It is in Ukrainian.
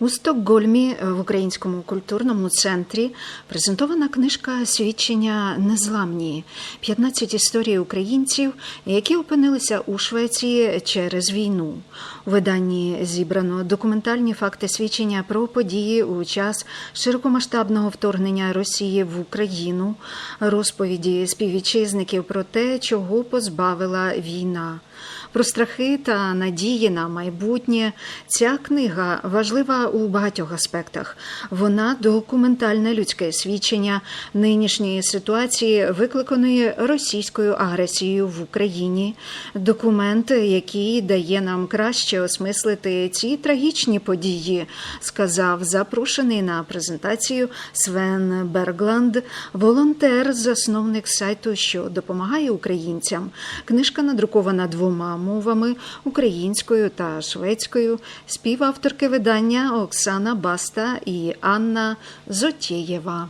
У Стокгольмі в Українському культурному центрі презентована книжка Свідчення незламні 15 історій українців, які опинилися у Швеції через війну. У виданні зібрано документальні факти свідчення про події у час широкомасштабного вторгнення Росії в Україну, розповіді співвітчизників про те, чого позбавила війна. Про страхи та надії на майбутнє ця книга важлива у багатьох аспектах. Вона документальне людське свідчення нинішньої ситуації, викликаної російською агресією в Україні. Документ, який дає нам краще осмислити ці трагічні події, сказав запрошений на презентацію Свен Бергланд, волонтер, засновник сайту, що допомагає українцям. Книжка надрукована двома мовами українською та шведською. Співавторки видання Оксана Баста і Анна Зотєєва.